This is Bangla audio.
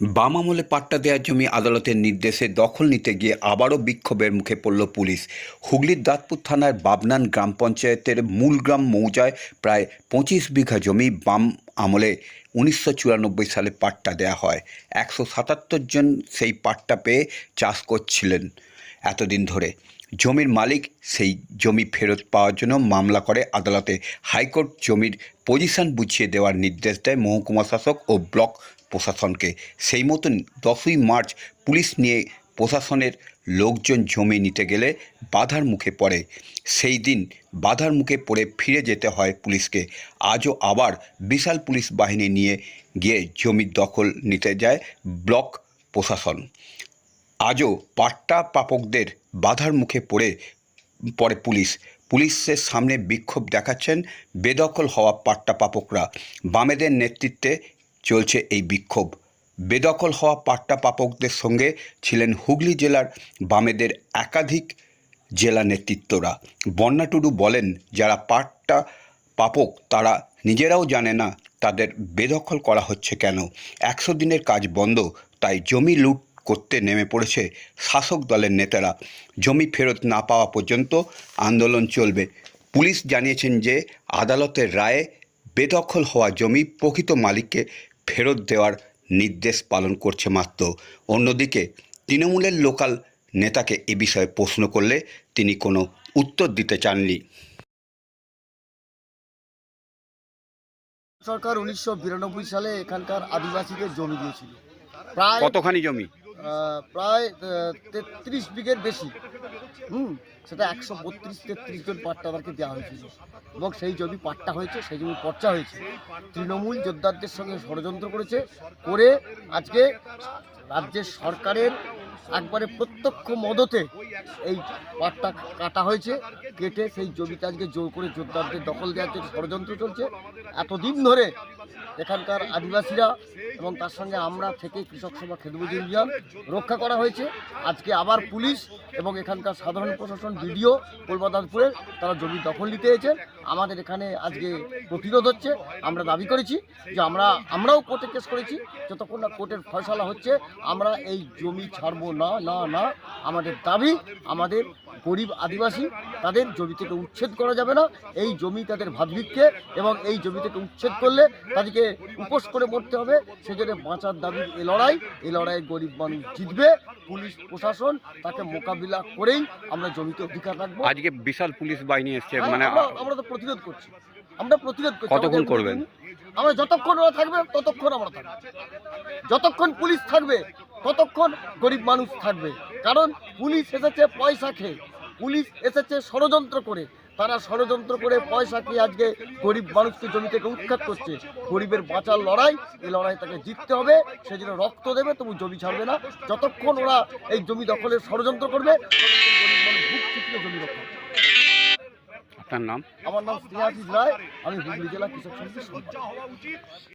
বাম আমলে পাট্টা দেওয়ার জমি আদালতের নির্দেশে দখল নিতে গিয়ে আবারও বিক্ষোভের মুখে পড়ল পুলিশ। হুগলির দাঁতপুর থানার বাবনান গ্রাম পঞ্চায়েতের মূলগ্রাম মৌজায় প্রায় পঁচিশ বিঘা জমি বাম আমলে উনিশশো চুরানব্বই সালে পাট্টা দেওয়া হয়। একশো সাতাত্তর জন সেই পাট্টা পেয়ে চাষ করছিলেন এতদিন ধরে। জমির মালিক সেই জমি ফেরত পাওয়ার জন্য মামলা করে আদালতে। হাইকোর্ট জমির পজিশন বুঝিয়ে দেওয়ার নির্দেশ দেয় মহকুমা শাসক ও ব্লক প্রশাসনকে। সেই মতন দশই মার্চ পুলিশ নিয়ে প্রশাসনের লোকজন জমি নিতে গেলে বাধার মুখে পড়ে। সেই দিন বাধার মুখে পড়ে ফিরে যেতে হয় পুলিশকে। আজও আবার বিশাল পুলিশ বাহিনী নিয়ে গিয়ে জমির দখল নিতে যায় ব্লক প্রশাসন। আজও পাট্টা পাপকদের বাধার মুখে পড়ে পড়ে পুলিশ। পুলিশের সামনে বিক্ষোভ দেখাচ্ছেন বেদখল হওয়া পাট্টা পাপকরা। বামেদের নেতৃত্বে চলছে এই বিক্ষোভ। বেদখল হওয়া পাট্টা পাপকদের সঙ্গে ছিলেন হুগলি জেলার বামেদের একাধিক জেলা নেতৃত্বরা। বন্যা টুডু বলেন, যারা পাট্টা পাপক, তারা নিজেরাও জানে না তাদের বেদখল করা হচ্ছে কেন। একশো দিনের কাজ বন্ধ, তাই জমি লুট করতে নেমে পড়েছে শাসক দলের নেতারা। জমি ফেরত না পাওয়া পর্যন্ত আন্দোলন চলবে। পুলিশ জানিয়েছেন যে, আদালতের রায়ে বেদখল হওয়া জমি প্রকৃত মালিককে ফেরত দেওয়ার নির্দেশ পালন করছে মাত্র। অন্যদিকে তৃণমূলের লোকাল নেতাকে এ বিষয়ে প্রশ্ন করলে তিনি কোনো উত্তর দিতে চাননি। সরকার উনিশশো বিরানব্বই সালে এখানকার আদিবাসীদের জমি দিয়েছিল। প্রায় কতখানি জমি? প্রায় তেত্রিশ বিঘের বেশি। হুম, সেটা একশো বত্রিশ, তেত্রিশ জন পাট্টাদারকে দেওয়া হয়েছিল। এবং সেই জমি পাট্টা হয়েছে, সেই জমি পর্চা হয়েছে। তৃণমূল যোদ্ধারদের সঙ্গে ষড়যন্ত্র করেছে, করে আজকে রাজ্যের সরকারের একবারে প্রত্যক্ষ মদতে এই পাটটা কাটা হয়েছে, কেটে সেই জমিটা আজকে জোর করে যোদ্ধারদের দখল দেওয়ার জন্য ষড়যন্ত্র চলছে। এতদিন ধরে এখানকার আদিবাসীরা এবং তার সঙ্গে আমরা থেকে কৃষক সভা খেদমজুর ইউনিয়ন রক্ষা করা হয়েছে। আজকে আবার পুলিশ এবং এখানকার সাধারণ প্রশাসন বিডিও কলকাতাপুরের তারা জমি দখল নিতে এসেছেন। আমাদের এখানে আজকে প্রতিরোধ হচ্ছে। আমরা দাবি করেছি যে আমরা, আমরাও কোর্টে কেস করেছি। যতক্ষণ না কোর্টের ফয়সলা হচ্ছে, আমরা এই জমি ছাড়বো না না না। আমাদের দাবি, আমাদের গরিব আদিবাসী তাদের জমি থেকে উচ্ছেদ করা যাবে না। এই জমি তাদের ভাতভিক্ষে এবং এই জমি থেকে উচ্ছেদ করলে তাদেরকে উপোস করে মরতে হবে। সেজন্য বাঁচার দাবি এ লড়াই। এই লড়াইয়ে গরিব মানুষ জিতবে। পুলিশ প্রশাসন তাকে মোকাবিলা করেই আমরা জমিতে অধিকার রাখব। আজকে বিশাল পুলিশ বাহিনী এসছে মানে আমরা- আমরা তো প্রতিরোধ করছি। আমরা প্রতিরোধ করছি কতক্ষণ করবেন? আমরা যতক্ষণ ওরা থাকবে ততক্ষণ আমরা থাকব। যতক্ষণ পুলিশ থাকবে ততক্ষণ গরিব মানুষ থাকবে? কারণ পুলিশ এসেছে পয়সা খেয়ে। পুলিশ এসেছে ষড়যন্ত্র করে। তারা ষড়যন্ত্র করে পয়সা খেয়ে আজকে গরিব মানুষকে জমি থেকে উৎখাত করছে। গরিবের বাঁচার লড়াই এই লড়াই তাকে জিততে হবে। সে সেজন্য রক্ত দেবে তবু জমি ছাড়বে না। যতক্ষণ ওরা এই জমি দখলের ষড়যন্ত্র করবে ততক্ষণ গরিব মানুষ বুক চিপলে জমি রক্ষা আপনার নাম? আমার নাম স্নেহাশিস রায়। আমি হুগলি জেলা কৃষক সমিতির